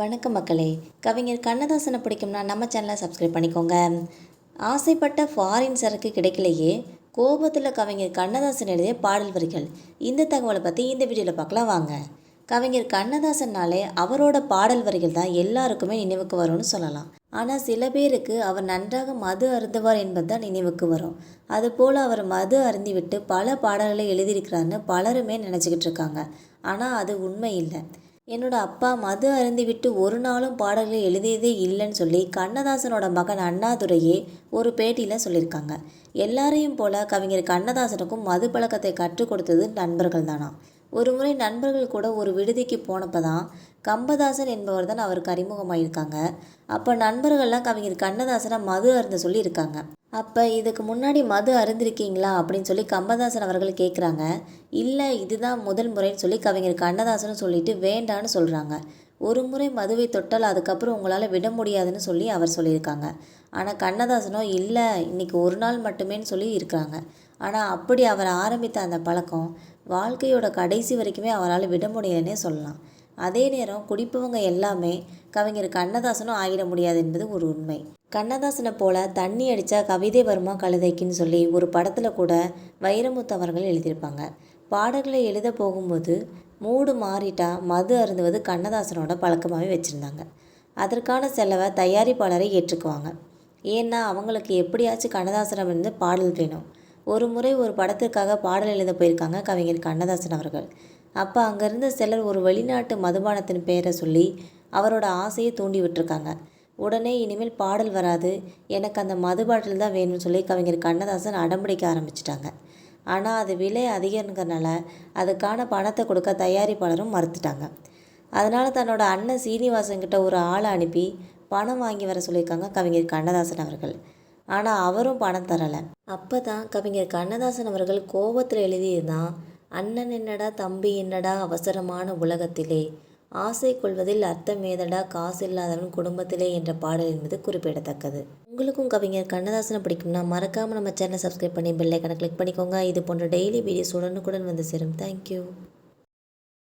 வணக்கம் மக்களே. கவிஞர் கண்ணதாசனை பிடிக்கும்னா நம்ம சேனலை சப்ஸ்கிரைப் பண்ணிக்கோங்க. ஆசைப்பட்ட ஃபாரின் சரக்கு கிடைக்கலையே. கோபத்தில் கவிஞர் கண்ணதாசன் எழுதிய பாடல் வரிகள். இந்த தகவலை பற்றி இந்த வீடியோவில் பார்க்கலாம் வாங்க. கவிஞர் கண்ணதாசன்னாலே அவரோட பாடல் வரிகள் தான் எல்லாருக்குமே நினைவுக்கு வரும்னு சொல்லலாம். ஆனால் சில பேருக்கு அவர் நன்றாக மது அருந்துவார் என்பது தான் நினைவுக்கு வரும். அதுபோல் அவர் மது அருந்திவிட்டு பல பாடல்களை எழுதியிருக்கிறாருன்னு பலருமே நினச்சிக்கிட்டு இருக்காங்க. ஆனால் அது உண்மை இல்லை. என்னோட அப்பா மது அருந்திவிட்டு ஒரு நாளும் பாடல்களை எழுதியதே இல்லைன்னு சொல்லி கண்ணதாசனோட மகன் அண்ணாதுரையே ஒரு பேட்டியில் சொல்லியிருக்காங்க. எல்லாரையும் போல கவிஞர் கண்ணதாசனுக்கும் மது பழக்கத்தை கற்றுக் கொடுத்தது நண்பர்கள் தானா ஒரு முறை நண்பர்கள் கூட ஒரு விடுதிக்கு போனப்போ தான் கம்பதாசன் என்பவர் தான் அவருக்கு அறிமுகமாயிருக்காங்க. அப்போ நண்பர்கள்லாம் கவிஞர் கண்ணதாசனை மது அருந்த சொல்லியிருக்காங்க. அப்போ இதுக்கு முன்னாடி மது அருந்திருக்கீங்களா அப்படின்னு சொல்லி கம்பதாசன் அவர்கள் கேட்குறாங்க இல்லை இதுதான் முதல் முறைன்னு சொல்லி கவிஞர் கண்ணதாசனும் சொல்லிட்டு வேண்டான்னு சொல்கிறாங்க ஒரு முறை மதுவை தொட்டால் அதுக்கப்புறம் உங்களால் விட முடியாதுன்னு சொல்லி அவர் சொல்லியிருக்காங்க. ஆனால் கண்ணதாசனோ இல்லை இன்னைக்கு ஒரு நாள் மட்டுமேன்னு சொல்லி இருக்கிறாங்க. ஆனால் அப்படி அவர் ஆரம்பித்த அந்த பழக்கம் வாழ்க்கையோட கடைசி வரைக்குமே அவரால் விட முடியலன்னே சொல்லலாம். அதே நேரம் குடிப்பவங்க எல்லாமே கவிஞர் கண்ணதாசனும் ஆகிட முடியாது என்பது ஒரு உண்மை. கண்ணதாசனை போல தண்ணி அடித்தா கவிதை வருமா கழுதைக்குன்னு சொல்லி ஒரு படத்தில் கூட வைரமுத்து அவர்கள் எழுதியிருப்பாங்க. பாடல்களை எழுத போகும்போது மூடு மாறிட்டா மது அருந்துவது கண்ணதாசனோட பழக்கமாகவே வச்சுருந்தாங்க. அதற்கான செலவை தயாரிப்பாளரை ஏற்றுக்குவாங்க. ஏன்னா அவங்களுக்கு எப்படியாச்சும் கண்ணதாசனம் இருந்து பாடல் வேணும். ஒரு முறை ஒரு படத்திற்காக பாடல் எழுத போயிருக்காங்க கவிஞர் கண்ணதாசன் அவர்கள். அப்போ அங்கேருந்த சிலர் ஒரு வெளிநாட்டு மதுபானத்தின் பெயரை சொல்லி அவரோட ஆசையை தூண்டி விட்டுருக்காங்க. உடனே இனிமேல் பாடல் வராது எனக்கு அந்த மது பாட்டில் தான் வேணும்னு சொல்லி கவிஞர் கண்ணதாசன் அடம்பிடிக்க ஆரம்பிச்சிட்டாங்க. ஆனால் அது விலை அதிகங்கிறனால அதுக்கான பணத்தை கொடுக்க தயாரிப்பாளரும் மறுத்துட்டாங்க. அதனால் தன்னோட அண்ணன் சீனிவாசன் கிட்ட ஒரு ஆளை அனுப்பி பணம் வாங்கி வர சொல்லியிருக்காங்க கவிஞர் கண்ணதாசன் அவர்கள். ஆனால் அவரும் பணம் தரலை. அப்போ தான் கவிஞர் கண்ணதாசன் அவர்கள் கோபத்தில் எழுதியதுதான் அண்ணன் என்னடா தம்பி என்னடா அவசரமான உலகத்திலே? ஆசை கொள்வதில் அர்த்தம் ஏதடா காசு இல்லாதவன் குடும்பத்திலே? என்ற பாடல் என்பது குறிப்பிடத்தக்கது. உங்களுக்கும் கவிஞர் கண்ணதாசனை பிடிக்கும்னா மறக்காமல் நம்ம சேனலை சப்ஸ்கிரைப் பண்ணி பெல்லைக்கனை கிளிக் பண்ணிக்கோங்க. இது போன்ற டெய்லி வீடியோஸ் உடனுக்குடன் வந்து சேரும். தேங்க்யூ